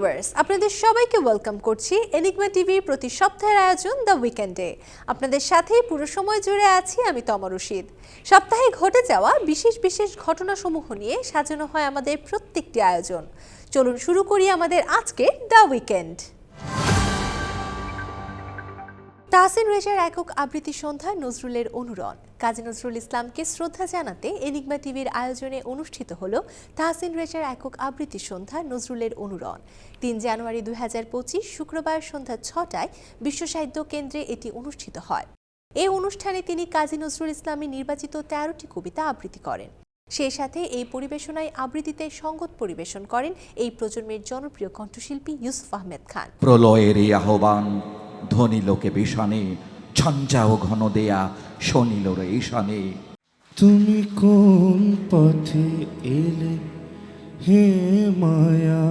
Viewers আপনাদের সবাইকে welcome করছি এনিগমা টিভির প্রতি সপ্তাহের আয়োজন দ্য উইকেন্ডে আপনাদের সাথে পুরো সময় জুড়ে আছি আমি তমা রশিদ। সপ্তাহে ঘটে যাওয়া বিশেষ বিশেষ ঘটনাসমূহ নিয়ে সাজানো হয় আমাদের প্রত্যেকটি আয়োজন। চলুন শুরু করি আমাদের আজকে দ্য উইকেন্ড তাহসিন রেজার একক আবৃত্তি সন্ধ্যা নজরুলের অনুরণ। কাজী নজরুল ইসলামকে শ্রদ্ধা জানাতে এনিগমা টিভির আয়োজনে অনুষ্ঠিত হল তাহসিন রেজার একক আবৃত্তি সন্ধ্যা নজরুলের অনুরণ। তিন জানুয়ারি দুই শুক্রবার সন্ধ্যা ছটায় বিশ্ব সাহিত্য কেন্দ্রে এটি অনুষ্ঠিত হয়। এই অনুষ্ঠানে তিনি কাজী নজরুল ইসলামের নির্বাচিত তেরোটি কবিতা আবৃত্তি করেন। সেই সাথে এই পরিবেশনায় আবৃত্তিতে সঙ্গত পরিবেশন করেন এই প্রজন্মের জনপ্রিয় কণ্ঠশিল্পী ইউসুফ আহমেদ খান। প্রলয়ের এই আহ্বান ধনী লোকে বিষানে ও ঘন দেয়া শনিল রে ঈশানে তুমি কোন পথে এলে হে মায়া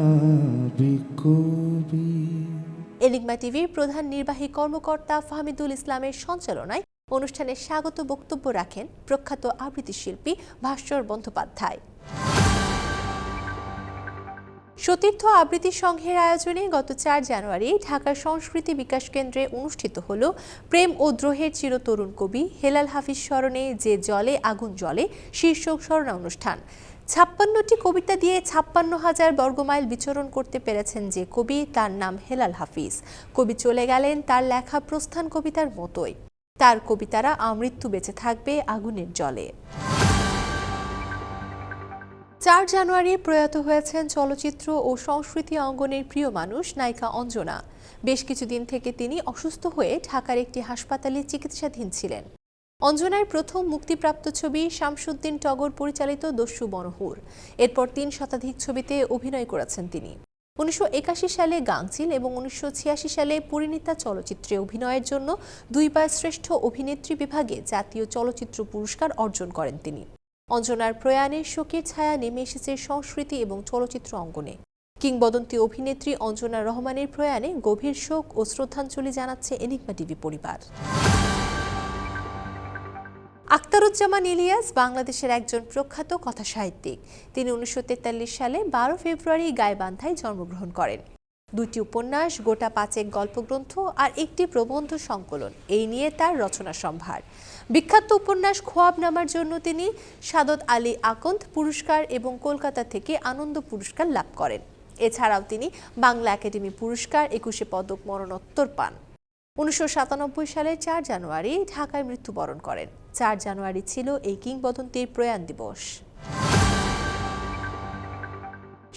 বিকবি? এনিগমা টিভির প্রধান নির্বাহী কর্মকর্তা ফাহমিদুল ইসলামের সঞ্চালনায় অনুষ্ঠানে স্বাগত বক্তব্য রাখেন প্রখ্যাত আবৃত্তি শিল্পী ভাস্কর বন্দ্যোপাধ্যায়। সতীর্থ আবৃত্তি সংঘের আয়োজনে গত চার জানুয়ারি ঢাকার সংস্কৃতি বিকাশ কেন্দ্রে অনুষ্ঠিত হল প্রেম ও দ্রোহের চিরতরুণ কবি হেলাল হাফিজ স্মরণে যে জলে আগুন জলে শীর্ষক স্মরণা অনুষ্ঠান ছাপ্পান্নটি কবিতা দিয়ে ছাপ্পান্ন হাজার বর্গমাইল বিচরণ করতে পেরেছেন যে কবি, তার নাম হেলাল হাফিজ। কবি চলে গেলেন তার লেখা প্রস্থান কবিতার মতোই। তার কবিতারা আমৃত্যু বেঁচে থাকবে আগুনের জলে। চার জানুয়ারি প্রয়াত হয়েছেন চলচ্চিত্র ও সংস্কৃতি অঙ্গনের প্রিয় মানুষ নায়িকা অঞ্জনা। বেশ কিছুদিন থেকে তিনি অসুস্থ হয়ে ঢাকার একটি হাসপাতালে চিকিৎসাধীন ছিলেন। অঞ্জনার প্রথম মুক্তিপ্রাপ্ত ছবি শামসুদ্দিন টগর পরিচালিত দস্যু বনহুর এরপর তিন শতাধিক ছবিতে অভিনয় করেছেন তিনি। উনিশশো একাশি সালে গাংচিল এবং উনিশশো ছিয়াশি সালে পরিণীতা চলচ্চিত্রে অভিনয়ের জন্য দুইবার শ্রেষ্ঠ অভিনেত্রী বিভাগে জাতীয় চলচ্চিত্র পুরস্কার অর্জন করেন তিনি। অঞ্জনার প্রয়াণে শোকের ছায়া নেমে এসেছে সংস্কৃতি এবং চলচ্চিত্র অঙ্গনে। কিংবদন্তি অভিনেত্রী অঞ্জনা রহমানের প্রয়াণে গভীর শোক ও শ্রদ্ধাঞ্জলি জানাচ্ছে এনিগমা টিভি পরিবার। আখতারুজ্জামান ইলিয়াস বাংলাদেশের একজন প্রখ্যাত কথা সাহিত্যিক তিনি উনিশশো তেতাল্লিশ সালে বারো ফেব্রুয়ারি গাইবান্ধায় জন্মগ্রহণ করেন। দুটি উপন্যাস, গোটা পাঁচেক গল্পগ্রন্থ আর একটি প্রবন্ধ সংকলন। এই নিয়ে তার রচনা সম্ভার। বিখ্যাত উপন্যাস খোয়াব নামার জন্য তিনি সাদত আলী আকন্দ পুরস্কার এবং কলকাতা থেকে আনন্দ পুরস্কার লাভ করেন। এছাড়াও তিনি বাংলা একাডেমি পুরস্কার, একুশে পদক মরণোত্তর পান। উনিশশো সাতানব্বই সালে চার জানুয়ারি ঢাকায় মৃত্যুবরণ করেন। চার জানুয়ারি ছিল এই কিংবদন্তির প্রয়াণ দিবস।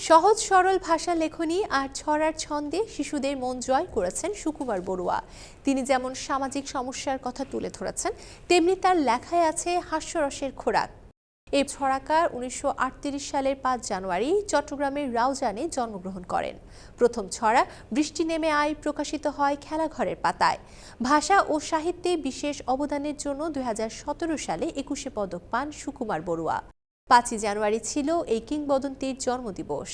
সহজ, সরল ভাষা লেখনী আর ছড়ার ছন্দে শিশুদের মন জয় করেছেন সুকুমার বড়ুয়া। তিনি যেমন সামাজিক সমস্যার কথা তুলে ধরেছেন, তেমনি তার লেখায় আছে হাস্যরসের খোরাক। এই ছড়াকার উনিশশো আটত্রিশ সালের পাঁচ জানুয়ারি চট্টগ্রামের রাউজানে জন্মগ্রহণ করেন। প্রথম ছড়া, বৃষ্টি নেমে আয় প্রকাশিত হয় খেলাঘরের পাতায়। ভাষা ও সাহিত্যে বিশেষ অবদানের জন্য দু হাজার সতেরো সালে একুশে পদক পান সুকুমার বড়ুয়া। পাঁচই জানুয়ারি ছিল এই কিংবদন্তির জন্মদিবস।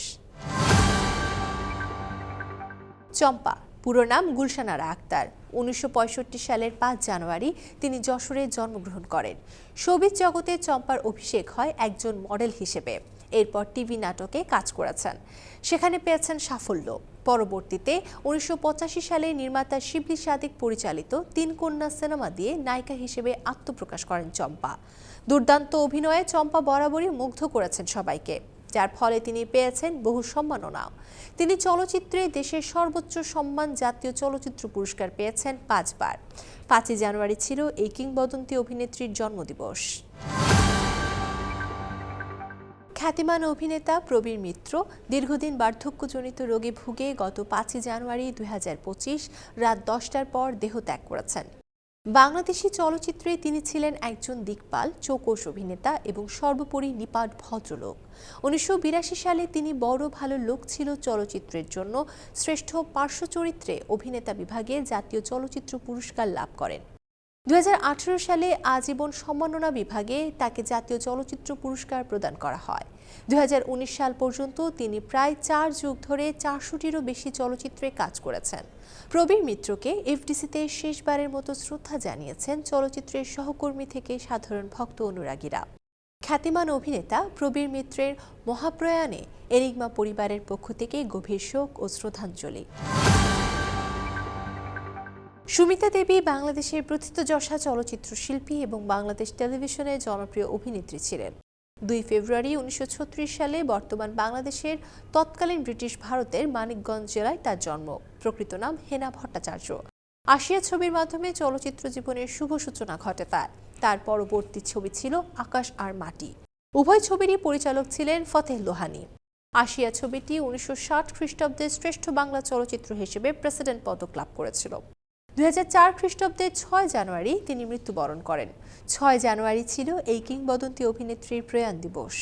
চম্পা, পুরো নাম গুলশানারা আক্তার। উনিশশো পঁয়ষট্টি সালের পাঁচ জানুয়ারি তিনি যশোরে জন্মগ্রহণ করেন। সবিজ জগতে চম্পার অভিষেক হয় একজন মডেল হিসেবে। এরপর টিভি নাটকে কাজ করেছেন। সেখানে পেয়েছেন সাফল্য। পরবর্তীতে উনিশশো পঁচাশি সালে নির্মাতা শিবলি সাদিক পরিচালিত তিন কন্যা সিনেমা দিয়ে নায়িকা হিসেবে আত্মপ্রকাশ করেন চম্পা। দুর্দান্ত অভিনয়ে চম্পা বরাবরই মুগ্ধ করেছেন সবাইকে। যার ফলে তিনি পেয়েছেন বহু সম্মাননাও তিনি চলচ্চিত্রে দেশের সর্বোচ্চ সম্মান জাতীয় চলচ্চিত্র পুরস্কার পেয়েছেন পাঁচবার। পাঁচই জানুয়ারি ছিল এই কিংবদন্তি অভিনেত্রীর জন্মদিবস। খ্যাতিমান অভিনেতা প্রবীর মিত্র দীর্ঘদিন বার্ধক্যজনিত রোগে ভুগে গত পাঁচই জানুয়ারি দুই হাজার পঁচিশ রাত দশটার পর দেহত্যাগ করেছেন। বাংলাদেশি চলচ্চিত্রে তিনি ছিলেন একজন দিকপাল চৌকস অভিনেতা এবং সর্বোপরি নিপাট ভদ্রলোক। উনিশশো বিরাশি সালে তিনি বড় ভালো লোক ছিল চলচ্চিত্রের জন্য। শ্রেষ্ঠ পার্শ্ব চরিত্রে অভিনেতা বিভাগে জাতীয় চলচ্চিত্র পুরস্কার লাভ করেন। দুই হাজার আঠেরো সালে আজীবন সম্মাননা বিভাগে তাকে জাতীয় চলচ্চিত্র পুরস্কার প্রদান করা হয়। দুই হাজার উনিশ সাল পর্যন্ত তিনি প্রায় চার যুগ ধরে চারশোটিরও বেশি চলচ্চিত্রে কাজ করেছেন। প্রবীর মিত্রকে এফডিসিতে শেষবারের মতো শ্রদ্ধা জানিয়েছেন চলচ্চিত্রের সহকর্মী থেকে সাধারণ ভক্ত অনুরাগীরা। খ্যাতিমান অভিনেতা প্রবীর মিত্রের মহাপ্রয়াণে এনিগমা পরিবারের পক্ষ থেকে গভীর শোক ও শ্রদ্ধাঞ্জলি। সুমিতা দেবী বাংলাদেশের প্রথিতযশা চলচ্চিত্র শিল্পী এবং বাংলাদেশ টেলিভিশনের জনপ্রিয় অভিনেত্রী ছিলেন। দুই ফেব্রুয়ারি উনিশশো ছত্রিশ সালে বর্তমান বাংলাদেশের তৎকালীন ব্রিটিশ ভারতের মানিকগঞ্জ জেলায় তার জন্ম। প্রকৃত নাম হেনা ভট্টাচার্য। আশিয়া ছবির মাধ্যমে চলচ্চিত্র জীবনের শুভ সূচনা ঘটে তার। তার পরবর্তী ছবি ছিল আকাশ আর মাটি। উভয় ছবিরই পরিচালক ছিলেন ফতেহ লোহানি। আশিয়া ছবিটি উনিশশো ষাট খ্রিস্টাব্দের শ্রেষ্ঠ বাংলা চলচ্চিত্র হিসেবে প্রেসিডেন্ট পদক লাভ করেছিল। দুই খ্রিস্টাব্দের ছয় জানুয়ারি তিনি মৃত্যুবরণ করেন। ছয় জানুয়ারি ছিল এই কিংবদন্তি অভিনেত্রীর প্রয়াণ দিবস।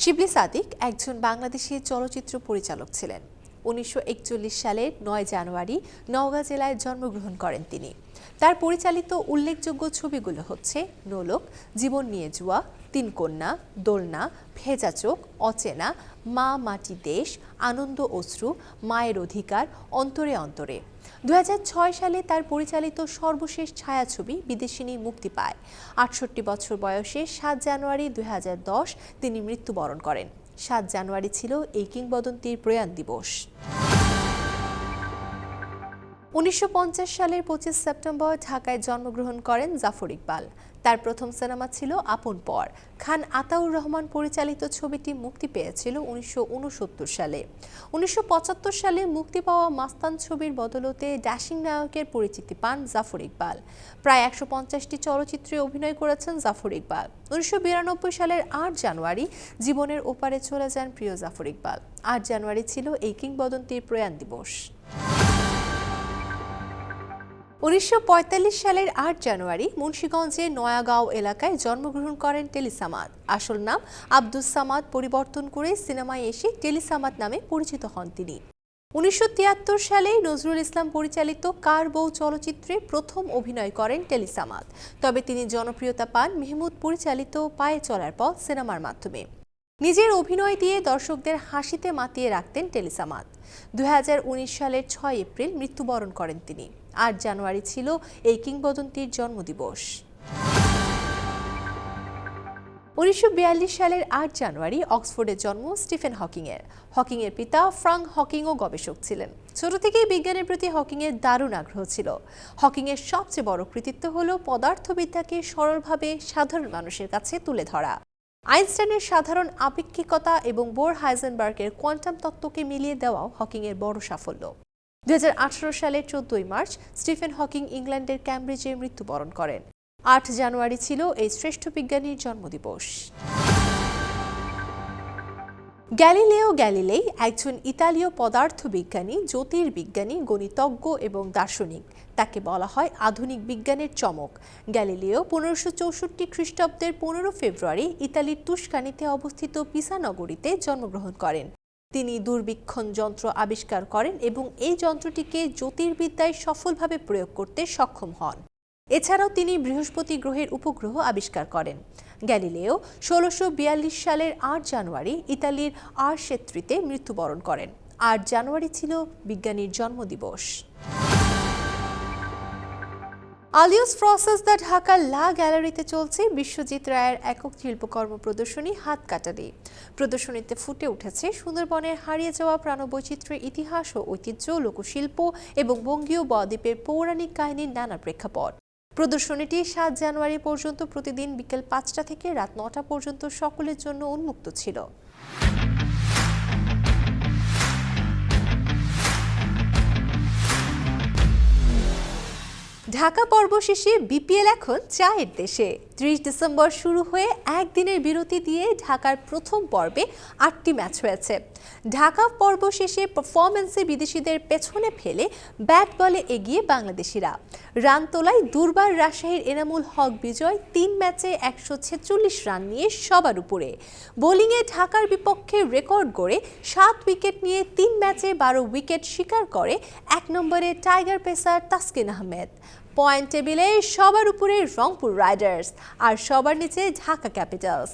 শিবলি সাদিক একজন বাংলাদেশি চলচ্চিত্র পরিচালক ছিলেন। উনিশশো একচল্লিশ সালের নয় জানুয়ারি নওগাঁ জেলায় জন্মগ্রহণ করেন তিনি। তার পরিচালিত উল্লেখযোগ্য ছবিগুলো হচ্ছে নোলক, জীবন নিয়ে জুয়া, তিন কন্যা, দোলনা, ভেজা চোখ, অচেনা মা মাটি দেশ, আনন্দ অশ্রু, মায়ের অধিকার অন্তরে অন্তরে। দুহাজার ছয় সালে তার পরিচালিত সর্বশেষ ছায়াছবি বিদেশিনী মুক্তি পায়। আটষট্টি বছর বয়সে সাত জানুয়ারি দুই তিনি মৃত্যুবরণ করেন। সাত জানুয়ারি ছিল এই কিংবদন্তির প্রয়াণ দিবস। উনিশশো পঞ্চাশ সালের পঁচিশ সেপ্টেম্বর ঢাকায় জন্মগ্রহণ করেন জাফর ইকবাল। তার প্রথম সিনেমা ছিল আপন পর। খান আতাউর রহমান পরিচালিত ছবিটি মুক্তি পেয়েছিল উনিশশো উনসত্তর সালে। উনিশশো পঁচাত্তর সালে মুক্তি পাওয়া মাস্তান ছবির বদলতে ড্যাশিং নায়কের পরিচিতি পান জাফর ইকবাল। প্রায় একশো পঞ্চাশটি চলচ্চিত্রে অভিনয় করেছেন জাফর ইকবাল। উনিশশো বিরানব্বই সালের আট জানুয়ারি জীবনের ওপারে চলে যান প্রিয় জাফর ইকবাল। আট জানুয়ারি ছিল এই কিংবদন্তির প্রয়াণ দিবস। উনিশশো পঁয়তাল্লিশ সালের আট জানুয়ারি মুন্সীগঞ্জের নয়াগাঁও এলাকায় জন্মগ্রহণ করেন টেলিসামাদ। আসল নাম আব্দুস সামাদ পরিবর্তন করে সিনেমায় এসে টেলিসামাদ নামে পরিচিত হন তিনি। উনিশশো তিয়াত্তর সালে নজরুল ইসলাম পরিচালিত কার বউ চলচ্চিত্রে প্রথম অভিনয় করেন টেলিসামাদ। তবে তিনি জনপ্রিয়তা পান মেহমুদ পরিচালিত পায়ে চলার পথ সিনেমার মাধ্যমে। নিজের অভিনয় দিয়ে দর্শকদের হাসিতে মাতিয়ে রাখতেন টেলিসামাদ। দুই সালের ছয় এপ্রিল মৃত্যুবরণ করেন তিনি। আট জানুয়ারি ছিল এই কিংবদন্তির জন্মদিবস। উনিশশো বিয়াল্লিশ সালের আট জানুয়ারি অক্সফোর্ডে জন্ম স্টিফেন হকিংয়ের। হকিংয়ের পিতা ফ্রাঙ্ক হকিংও গবেষক ছিলেন। ছোট থেকেই বিজ্ঞানের প্রতি হকিংয়ের দারুণ আগ্রহ ছিল। হকিংয়ের সবচেয়ে বড় কৃতিত্ব হল পদার্থবিদ্যাকে সরলভাবে সাধারণ মানুষের কাছে তুলে ধরা। আইনস্টাইনের সাধারণ আপেক্ষিকতা এবং বোর হাইজেনবার্গের কোয়ান্টাম তত্ত্বকে মিলিয়ে দেওয়াও হকিংয়ের বড় সাফল্য। দু হাজার আঠেরো সালের চোদ্দই মার্চ স্টিফেন হকিং ইংল্যান্ডের ক্যামব্রিজে মৃত্যুবরণ করেন। আট জানুয়ারি ছিল এই শ্রেষ্ঠ বিজ্ঞানীর জন্মদিবস। গ্যালিলেও গ্যালিলেই একজন ইতালীয় পদার্থবিজ্ঞানী, জ্যোতির্বিজ্ঞানী, গণিতজ্ঞ এবং দার্শনিক। তাকে বলা হয় আধুনিক বিজ্ঞানের চমক। গ্যালিলিও পনেরোশো চৌষট্টি খ্রিস্টাব্দের পনেরো ফেব্রুয়ারি ইতালির তুস্কানিতে অবস্থিত পিসা নগরীতে জন্মগ্রহণ করেন। তিনি দূরবীক্ষণ যন্ত্র আবিষ্কার করেন এবং এই যন্ত্রটিকে জ্যোতির্বিদ্যায় সফলভাবে প্রয়োগ করতে সক্ষম হন। এছাড়াও তিনি বৃহস্পতি গ্রহের উপগ্রহ আবিষ্কার করেন। গ্যালিলেও ষোলোশো সালের আট জানুয়ারি ইতালির আর আরশেত্রিতে মৃত্যুবরণ করেন। আট জানুয়ারি ছিল বিজ্ঞানীর জন্মদিবস। Alliance Française de Dhaka La গ্যালারিতে চলছে বিশ্বজিৎ রায়ের একক শিল্পকর্ম প্রদর্শনী হাত কাটারি প্রদর্শনীতে ফুটে উঠেছে সুন্দরবনের হারিয়ে যাওয়া প্রাণবৈচিত্র্যের ইতিহাস ও ঐতিহ্য, লোকশিল্প এবং বঙ্গীয় বদ্বীপের পৌরাণিক কাহিনীর নানা প্রেক্ষাপট। প্রদর্শনীটি সাত জানুয়ারি পর্যন্ত প্রতিদিন বিকেল পাঁচটা থেকে রাত নটা পর্যন্ত সকলের জন্য উন্মুক্ত ছিল। ঢাকা পর্ব শেষে বিপিএল এখন চায়ের দেশে। ত্রিশ ডিসেম্বর শুরু হয়ে একদিনের বিরতি দিয়ে ঢাকার প্রথম পর্বে আটটি ম্যাচ হয়েছে। ঢাকা পর্ব শেষে পারফরমেন্সে বিদেশিদের পেছনে ফেলে ব্যাট বলে এগিয়ে বাংলাদেশিরা। রান তোলায় দুর্বার রাজশাহীর এনামুল হক বিজয় তিন ম্যাচে একশো ছেচল্লিশ রান নিয়ে সবার উপরে। বোলিংয়ে ঢাকার বিপক্ষে রেকর্ড গড়ে সাত উইকেট নিয়ে তিন ম্যাচে বারো উইকেট শিকার করে এক নম্বরে tiger pacer Taskin Ahmed. Point টেবিলে সবার উপরে রংপুর রাইডার্স আর সবার নিচে ঢাকা ক্যাপিটালস।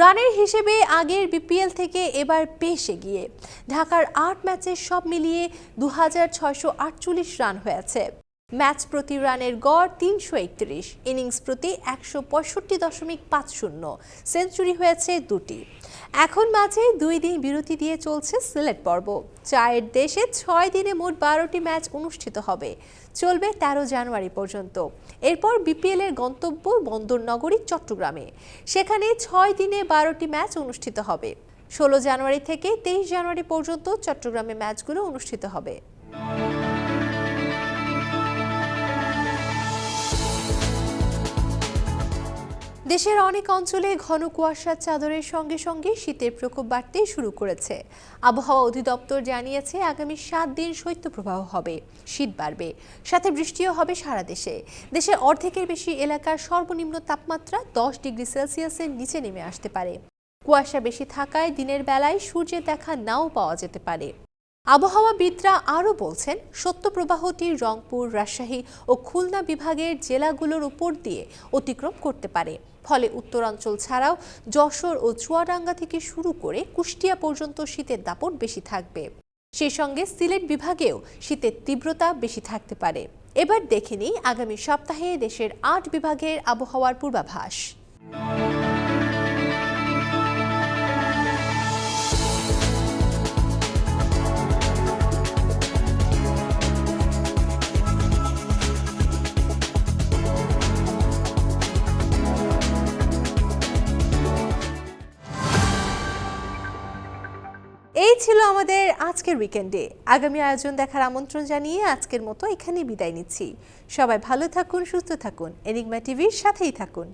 রানের হিসেবে আগের বিপিএল থেকে এবার পেশে এগিয়ে। ঢাকার আট ম্যাচে সব মিলিয়ে দু হাজার ছয়শো আটচল্লিশ রান হয়েছে। ম্যাচ প্রতি রানের গড় তিনশো একত্রিশ, ইনিংস প্রতি একশো পঁয়ষট্টি দশমিক পাঁচ শূন্য। সেঞ্চুরি হয়েছে দুটি। এখন মাঝে দুই দিন বিরতি দিয়ে চলছে সিলেট পর্ব। চায়ের দেশে ছয় দিনে মোট বারোটি ম্যাচ অনুষ্ঠিত হবে। চলবে তেরো জানুয়ারি পর্যন্ত। এরপর বিপিএল এর গন্তব্য বন্দরনগরী, চট্টগ্রামে। সেখানে ছয় দিনে বারোটি ম্যাচ অনুষ্ঠিত হবে। ষোলো জানুয়ারি থেকে তেইশ জানুয়ারি পর্যন্ত চট্টগ্রামে ম্যাচগুলো অনুষ্ঠিত হবে। দেশের অনেক অঞ্চলে ঘন কুয়াশার চাদরের সঙ্গে সঙ্গে শীতের প্রকোপ বাড়তে শুরু করেছে। আবহাওয়া অধিদপ্তর জানিয়েছে, আগামী সাত দিন শৈত্যপ্রবাহ হবে, শীত বাড়বে। সাথে বৃষ্টিও হবে সারা দেশে। দেশের অর্ধেকের বেশি এলাকার সর্বনিম্ন তাপমাত্রা দশ ডিগ্রি সেলসিয়াসের নিচে নেমে আসতে পারে। কুয়াশা বেশি থাকায় দিনের বেলায় সূর্যের দেখা নাও পাওয়া যেতে পারে। আবহাওয়াবিদরা আরও বলছেন সত্যপ্রবাহটি রংপুর, রাজশাহী ও খুলনা বিভাগের জেলাগুলোর উপর দিয়ে অতিক্রম করতে পারে। ফলে উত্তরাঞ্চল ছাড়াও যশোর ও চুয়াডাঙ্গা থেকে শুরু করে কুষ্টিয়া পর্যন্ত শীতের দাপট বেশি থাকবে। সেই সঙ্গে সিলেট বিভাগেও শীতের তীব্রতা বেশি থাকতে পারে। এবার দেখে নিই আগামী সপ্তাহে দেশের আট বিভাগের আবহাওয়ার পূর্বাভাস। ছিল আমাদের আজকের উইকেন্ডে আগামী আয়োজন দেখার আমন্ত্রণ জানিয়ে আজকের মতো এখানেই বিদায় নিচ্ছি। সবাই ভালো থাকুন, সুস্থ থাকুন। এনিগমা টিভির সাথেই থাকুন।